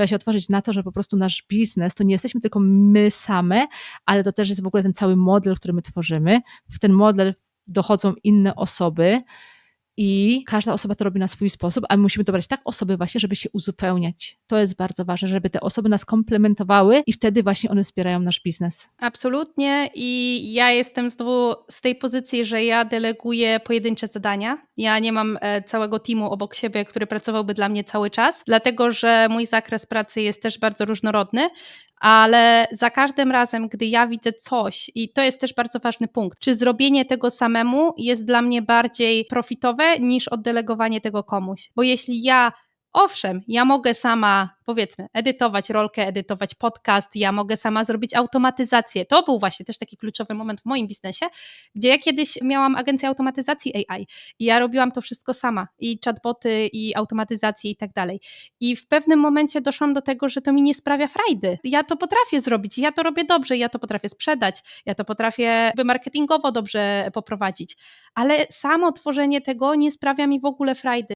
trzeba się otworzyć na to, że po prostu nasz biznes to nie jesteśmy tylko my same, ale to też jest w ogóle ten cały model, który my tworzymy. W ten model dochodzą inne osoby, i każda osoba to robi na swój sposób, a my musimy dobrać tak osoby właśnie, żeby się uzupełniać. To jest bardzo ważne, żeby te osoby nas komplementowały i wtedy właśnie one wspierają nasz biznes. Absolutnie i ja jestem znowu z tej pozycji, że ja deleguję pojedyncze zadania. Ja nie mam e, całego teamu obok siebie, który pracowałby dla mnie cały czas, dlatego że mój zakres pracy jest też bardzo różnorodny, ale za każdym razem, gdy ja widzę coś, i to jest też bardzo ważny punkt, czy zrobienie tego samemu jest dla mnie bardziej profitowe niż oddelegowanie tego komuś. Bo jeśli ja Owszem, ja mogę sama, powiedzmy, edytować rolkę, edytować podcast, ja mogę sama zrobić automatyzację. To był właśnie też taki kluczowy moment w moim biznesie, gdzie ja kiedyś miałam agencję automatyzacji AI i ja robiłam to wszystko sama i chatboty, i automatyzację i tak dalej. I w pewnym momencie doszłam do tego, że to mi nie sprawia frajdy. Ja to potrafię zrobić, ja to robię dobrze, ja to potrafię sprzedać, ja to potrafię marketingowo dobrze poprowadzić, ale samo tworzenie tego nie sprawia mi w ogóle frajdy.